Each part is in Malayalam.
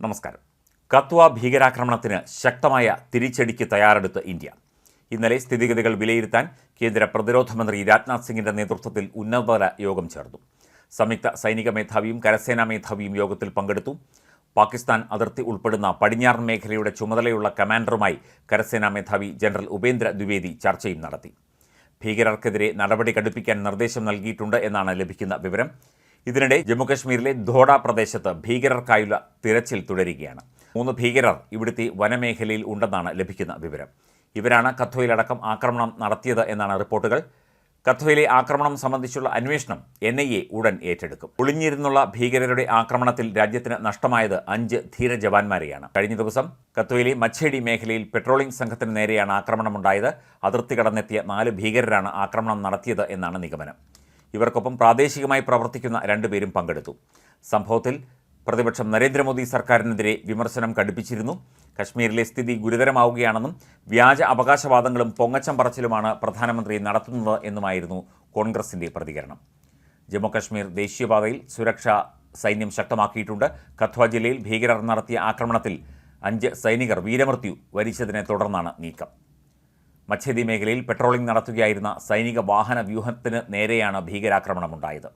നമസ്കാരം. കത്വ ഭീകരാക്രമണത്തിന് ശക്തമായ തിരിച്ചടിക്ക് തയ്യാറെടുത്ത് ഇന്ത്യ. ഇന്നലെ സ്ഥിതിഗതികൾ വിലയിരുത്താൻ കേന്ദ്ര പ്രതിരോധ മന്ത്രി രാജ്നാഥ് സിംഗിന്റെ നേതൃത്വത്തിൽ ഉന്നതതല യോഗം ചേർന്നു. സംയുക്ത സൈനിക മേധാവിയും കരസേനാ മേധാവിയും യോഗത്തിൽ പങ്കെടുത്തു. പാകിസ്ഥാൻ അതിർത്തി ഉൾപ്പെടുന്ന പടിഞ്ഞാറൻ മേഖലയുടെ ചുമതലയുള്ള കമാൻഡറുമായി കരസേനാ മേധാവി ജനറൽ ഉപേന്ദ്ര ദ്വിവേദി ചർച്ചയും നടത്തി. ഭീകരർക്കെതിരെ നടപടി കടുപ്പിക്കാൻ നിർദ്ദേശം നൽകിയിട്ടുണ്ട് എന്നാണ് ലഭിക്കുന്ന വിവരം. ഇതിനിടെ ജമ്മുകശ്മീരിലെ ധോഡ പ്രദേശത്ത് ഭീകരർക്കായുള്ള തിരച്ചിൽ തുടരുകയാണ്. മൂന്ന് ഭീകരർ ഇവിടുത്തെ വനമേഖലയിൽ ഉണ്ടെന്നാണ് ലഭിക്കുന്ന വിവരം. ഇവരാണ് കത്വയിലടക്കം ആക്രമണം നടത്തിയത് എന്നാണ് റിപ്പോർട്ടുകൾ. കത്വയിലെ ആക്രമണം സംബന്ധിച്ചുള്ള അന്വേഷണം എൻ ഐ എ ഉടൻ ഏറ്റെടുക്കും. ഒളിഞ്ഞിരുന്നുള്ള ഭീകരരുടെ ആക്രമണത്തിൽ രാജ്യത്തിന് നഷ്ടമായത് അഞ്ച് ധീര ജവാന്മാരെയാണ്. കഴിഞ്ഞ ദിവസം കത്വയിലെ മച്ചേടി മേഖലയിൽ പെട്രോളിംഗ് സംഘത്തിന് നേരെയാണ് ആക്രമണമുണ്ടായത്. അതിർത്തി കടന്നെത്തിയ നാല് ഭീകരരാണ് ആക്രമണം നടത്തിയത് എന്നാണ് നിഗമനം. ഇവർക്കൊപ്പം പ്രാദേശികമായി പ്രവർത്തിക്കുന്ന രണ്ടുപേരും പങ്കെടുത്തു. സംഭവത്തിൽ പ്രതിപക്ഷം നരേന്ദ്രമോദി സർക്കാരിനെതിരെ വിമർശനം കടുപ്പിച്ചിരുന്നു. കശ്മീരിലെ സ്ഥിതി ഗുരുതരമാവുകയാണെന്നും വ്യാജ അവകാശവാദങ്ങളും പൊങ്ങച്ചം പറച്ചിലുമാണ് പ്രധാനമന്ത്രി നടത്തുന്നത് എന്നുമായിരുന്നു കോൺഗ്രസിന്റെ പ്രതികരണം. ജമ്മുകശ്മീർ ദേശീയപാതയിൽ സുരക്ഷ സൈന്യം ശക്തമാക്കിയിട്ടുണ്ട്. കത്വ ജില്ലയിൽ ഭീകരർ നടത്തിയ ആക്രമണത്തിൽ അഞ്ച് സൈനികർ വീരമൃത്യു വരിച്ചതിനെ തുടർന്നാണ് നീക്കം. മച്ചേതി മേഖലയിൽ പെട്രോളിംഗ് നടത്തുകയായിരുന്ന സൈനിക വാഹന വ്യൂഹത്തിന് നേരെയാണ് ഭീകരാക്രമണമുണ്ടായത്.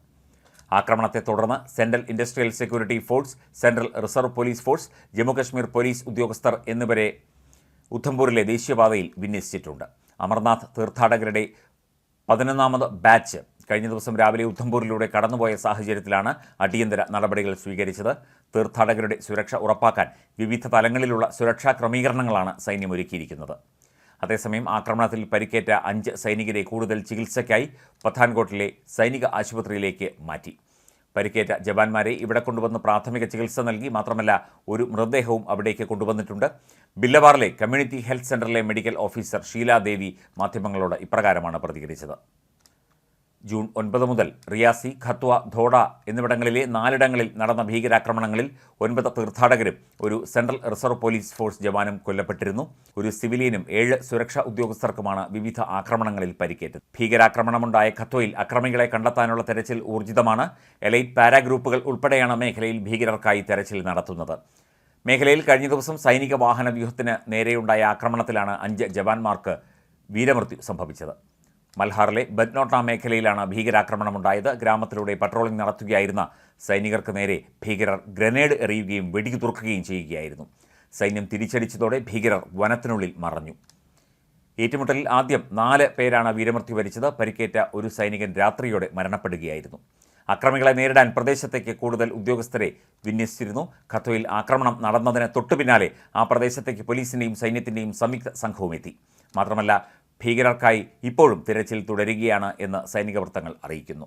ആക്രമണത്തെ തുടർന്ന് central industrial security force central reserve police force Jammu Kashmir police ഉദ്യോഗസ്ഥർ എന്നിവരെ ഉദ്ധംപൂരിലെ ദേശീയപാതയിൽ വിന്യസിച്ചിട്ടുണ്ട്. അമർനാഥ് തീർത്ഥാടകരുടെ പതിനൊന്നാമത് ബാച്ച് കഴിഞ്ഞ ദിവസം രാവിലെ ഉദ്ധംപൂരിലൂടെ കടന്നുപോയ സാഹചര്യത്തിലാണ് അടിയന്തര നടപടികൾ സ്വീകരിച്ചത്. തീർത്ഥാടകരുടെ സുരക്ഷ ഉറപ്പാക്കാൻ വിവിധ തലങ്ങളിലുള്ള സുരക്ഷാ ക്രമീകരണങ്ങളാണ് സൈന്യം ഒരുക്കിയിരിക്കുന്നത് അതേസമയം ആക്രമണത്തിൽ പരിക്കേറ്റ അഞ്ച് സൈനികരെ കൂടുതൽ ചികിത്സയ്ക്കായി പത്താൻകോട്ടിലെ സൈനിക ആശുപത്രിയിലേക്ക് മാറ്റി. പരിക്കേറ്റ ജവാന്മാരെ ഇവിടെ കൊണ്ടുവന്ന് പ്രാഥമിക ചികിത്സ നൽകി മാത്രമല്ല ഒരു മൃതദേഹവും അവിടേക്ക് കൊണ്ടുവന്നിട്ടുണ്ട്. ബില്ലവാറിലെ കമ്മ്യൂണിറ്റി ഹെൽത്ത് സെന്ററിലെ മെഡിക്കൽ ഓഫീസർ ഷീലാദേവി മാധ്യമങ്ങളോട് ഇപ്രകാരമാണ് പ്രതികരിച്ചത്. ജൂൺ ഒൻപത് മുതൽ റിയാസി ഖത്വ ധോഡ എന്നിവിടങ്ങളിലെ നാലിടങ്ങളിൽ നടന്ന ഭീകരാക്രമണങ്ങളിൽ ഒൻപത് തീർത്ഥാടകരും ഒരു സെൻട്രൽ റിസർവ് പോലീസ് ഫോഴ്സ് ജവാനും കൊല്ലപ്പെട്ടിരുന്നു. ഒരു സിവിലിയനും ഏഴ് സുരക്ഷാ ഉദ്യോഗസ്ഥർക്കുമാണ് വിവിധ ആക്രമണങ്ങളിൽ പരിക്കേറ്റത്. ഭീകരാക്രമണമുണ്ടായ ഖത്വയിൽ അക്രമികളെ കണ്ടെത്താനുള്ള തെരച്ചിൽ ഊർജിതമാണ്. എലൈറ്റ് പാരാഗ്രൂപ്പുകൾ ഉൾപ്പെടെയാണ് മേഖലയിൽ ഭീകരർക്കായി തെരച്ചിൽ നടത്തുന്നത്. മേഖലയിൽ കഴിഞ്ഞ ദിവസം സൈനിക വാഹന വ്യൂഹത്തിന് നേരെയുണ്ടായ ആക്രമണത്തിലാണ് അഞ്ച് ജവാന്മാർക്ക് വീരമൃത്യു സംഭവിച്ചത്. മൽഹാറിലെ ബദ്നോട്ട മേഖലയിലാണ് ഭീകരാക്രമണമുണ്ടായത്. ഗ്രാമത്തിലൂടെ പട്രോളിംഗ് നടത്തുകയായിരുന്ന സൈനികർക്ക് നേരെ ഭീകരർ ഗ്രനേഡ് എറിയുകയും വെടിയുതിർക്കുകയും ചെയ്യുകയായിരുന്നു. സൈന്യം തിരിച്ചടിച്ചതോടെ ഭീകരർ വനത്തിനുള്ളിൽ മറഞ്ഞു. ഏറ്റുമുട്ടലിൽ ആദ്യം നാല് പേരാണ് വീരമൃത്യു വരിച്ചത്. പരിക്കേറ്റ ഒരു സൈനികൻ രാത്രിയോടെ മരണപ്പെടുകയായിരുന്നു. അക്രമികളെ നേരിടാൻ പ്രദേശത്തേക്ക് കൂടുതൽ ഉദ്യോഗസ്ഥരെ വിന്യസിച്ചിരുന്നു. ഖത്തോയിൽ ആക്രമണം നടന്നതിന് തൊട്ടു പിന്നാലെ ആ പ്രദേശത്തേക്ക് പോലീസിന്റെയും സൈന്യത്തിന്റെയും സംയുക്ത സംഘവും എത്തി മാത്രമല്ല ഭീകരർക്കായി ഇപ്പോഴും തിരച്ചിൽ തുടരുകയാണ് എന്ന് സൈനിക വൃത്തങ്ങൾ അറിയിക്കുന്നു.